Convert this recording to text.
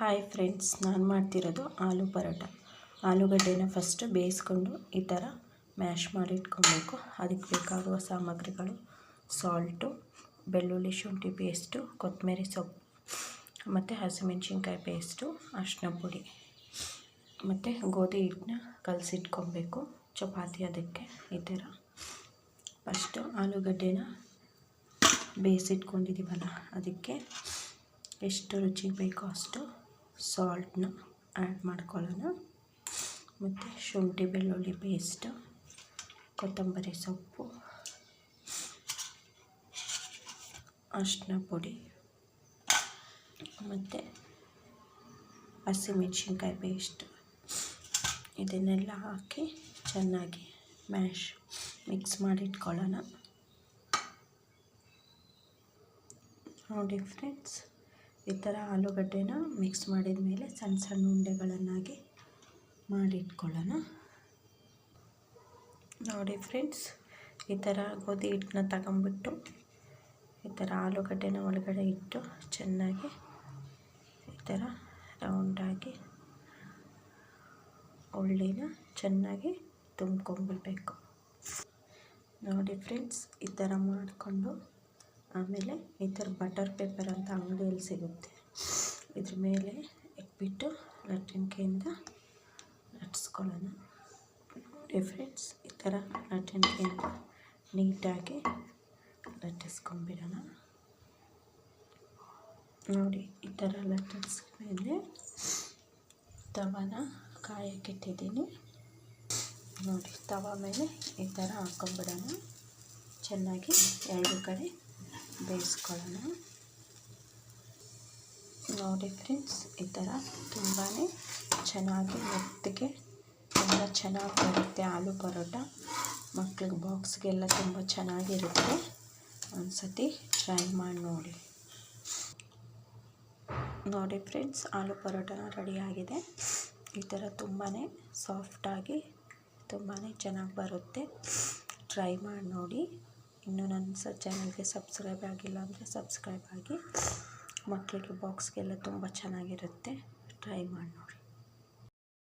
Hi friends ನಾನು ಮಾಡ್ತಿರೋದು ಆಲೂ paratha. ಆಲೂಗಡ್ಡೆನ first ಬೇಯಿಸ್ಕೊಂಡು ಈ ಥರ ಮ್ಯಾಶ್ ಮಾಡಿ ಇಟ್ಕೊಬೇಕು. ಅದಕ್ಕೆ ಬೇಕಾಗುವ ಸಾಮಗ್ರಿಗಳು ಸಾಲ್ಟು ಬೆಳ್ಳುಳ್ಳಿ, ಶುಂಠಿ ಪೇಸ್ಟು ಕೊತ್ತಂಬರಿ ಸೊಪ್ಪು, ಮತ್ತು ಹಸಿಮೆಣ್ಸಿನ್ಕಾಯಿ ಪೇಸ್ಟು ಅರಿಶಿನ ಪುಡಿ, ಮತ್ತು ಗೋಧಿ ಹಿಟ್ಟನ್ನ ಕಲಸಿಟ್ಕೊಬೇಕು ಚಪಾತಿ ಅದಕ್ಕೆ ಈ ಥರ ಫಸ್ಟು ಆಲೂಗಡ್ಡೆನ ಬೇಯಿಸಿಟ್ಕೊಂಡಿದ್ದೀವಲ್ಲ, ಅದಕ್ಕೆ ಎಷ್ಟು ರುಚಿಗೆ ಬೇಕೋ ಅಷ್ಟು ಸಾಲ್ಟನ್ನ ಆ್ಯಡ್ ಮಾಡ್ಕೊಳ್ಳೋಣ. ಮತ್ತು ಶುಂಠಿ, ಬೆಳ್ಳುಳ್ಳಿ ಪೇಸ್ಟು, ಕೊತ್ತಂಬರಿ ಸೊಪ್ಪು, ಅರಿಶಿನ ಪುಡಿ, ಮತ್ತು ಹಸಿಮೆಣ್ಸಿನ್ಕಾಯಿ ಪೇಸ್ಟ್. ಇದನ್ನೆಲ್ಲ ಹಾಕಿ ಚೆನ್ನಾಗಿ ಮ್ಯಾಶ್, ಮಿಕ್ಸ್ ಮಾಡಿಟ್ಕೊಳ್ಳೋಣ. ನೋಡಿ ಫ್ರೆಂಡ್ಸ್. ಈ ಥರ ಆಲೂಗಡ್ಡೆನ ಮಿಕ್ಸ್ ಮಾಡಿದ ಮೇಲೆ ಸಣ್ಣ ಸಣ್ಣ ಉಂಡೆಗಳನ್ನಾಗಿ ಮಾಡಿಟ್ಕೊಳ್ಳೋಣ. ನೋಡಿ ಫ್ರೆಂಡ್ಸ್ ಈ ಥರ ಗೋಧಿ ಹಿಟ್ಟನ್ನ ತಗೊಂಬಿಟ್ಟು ಈ ಥರ ಆಲೂಗಡ್ಡೆನ ಒಳಗಡೆ ಇಟ್ಟು ಚೆನ್ನಾಗಿ ಈ ಥರ ರೌಂಡಾಗಿ ಉಳ್ಳಿನ ಚೆನ್ನಾಗಿ ತುಂಬ್ಕೊಂಬಿಡ್ಬೇಕು. ನೋಡಿ ಫ್ರೆಂಡ್ಸ್ ಈ ಥರ ಮಾಡಿಕೊಂಡು ಆಮೇಲೆ ಈ ಥರ ಬಟರ್ ಪೇಪರ್ ಅಂತ ಅಂಗಡಿಯಲ್ಲಿ ಸಿಗುತ್ತೆ. ಇದ್ರ ಮೇಲೆ ಇಟ್ಬಿಟ್ಟು ಲಟ್ಟಣಿಕೆಯಿಂದ ಲಟ್ಟಿಸ್ಕೊಳ್ಳೋಣ ನೋಡಿ ಫ್ರೆಂಡ್ಸ್ ಈ ಥರ ಲಟ್ಟಣಿಕೆಯಿಂದ ನೀಟಾಗಿ ಲಟ್ಟಿಸ್ಕೊಂಬಿಡೋಣ ನೋಡಿ, ಈ ಥರ ಲಟ್ಟಿಸ್ಮೇಲೆ ತವನ ಕಾಯಕ್ಕಿಟ್ಟಿದ್ದೀನಿ ನೋಡಿ, ತವ ಮೇಲೆ ಈ ಥರ ಹಾಕ್ಕೊಂಬಿಡೋಣ ಚೆನ್ನಾಗಿ ಎರಡು ಕಡೆ ಬೇಯಿಸ್ಕೊಳ್ಳೋಣ. ನೋಡಿ ಫ್ರೆಂಡ್ಸ್, ಈ ಥರ ತುಂಬಾ ಚೆನ್ನಾಗಿ ಮೆತ್ತಿಗೆ ತುಂಬ ಚೆನ್ನಾಗಿ ಬರುತ್ತೆ ಆಲೂ ಪರೋಟ. ಮಕ್ಳಿಗೆ ಬಾಕ್ಸ್ಗೆಲ್ಲ ತುಂಬ ಚೆನ್ನಾಗಿರುತ್ತೆ. ಒಂದು ಸತಿ ಟ್ರೈ ಮಾಡಿ ನೋಡಿ. ನೋಡಿ ಫ್ರೆಂಡ್ಸ್, ಆಲೂ ಪರೋಟನ ರೆಡಿಯಾಗಿದೆ ಈ ಥರ ತುಂಬಾ ಸಾಫ್ಟಾಗಿ ತುಂಬಾ ಚೆನ್ನಾಗಿ ಬರುತ್ತೆ. ಟ್ರೈ ಮಾಡಿ ನೋಡಿ. ಇನ್ನೂ ನನ್ನ ಸ ಚಾನಲ್ಗೆ ಸಬ್ಸ್ಕ್ರೈಬ್ ಆಗಿಲ್ಲ ಅಂದರೆ ಸಬ್ಸ್ಕ್ರೈಬ್ ಆಗಿ ಮಕ್ಕಳಿಗೆ ಬಾಕ್ಸ್ಗೆಲ್ಲ ತುಂಬ ಚೆನ್ನಾಗಿರುತ್ತೆ. ಟ್ರೈ ಮಾಡಿ ನೋಡಿ.